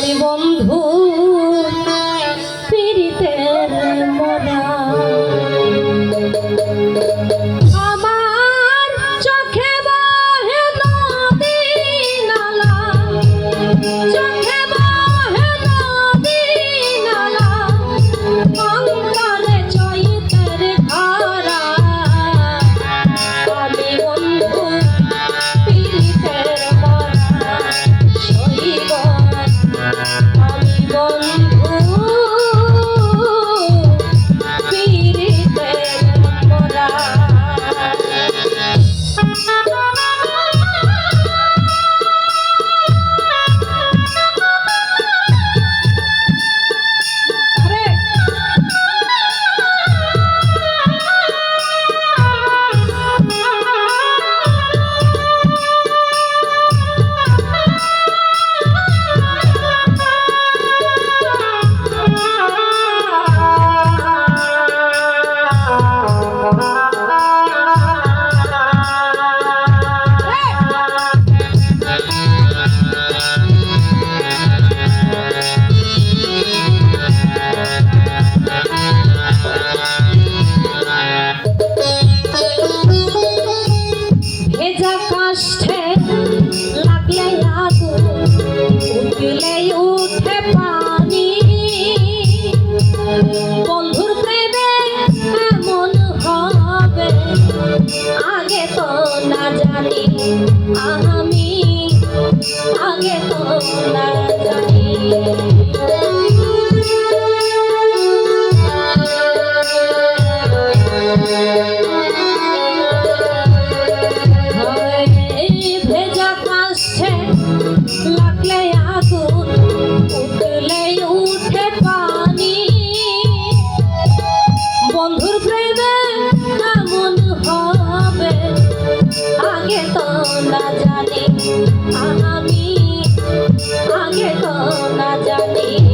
আমি বন্ধু জানি। আমি আগে তো না জানি।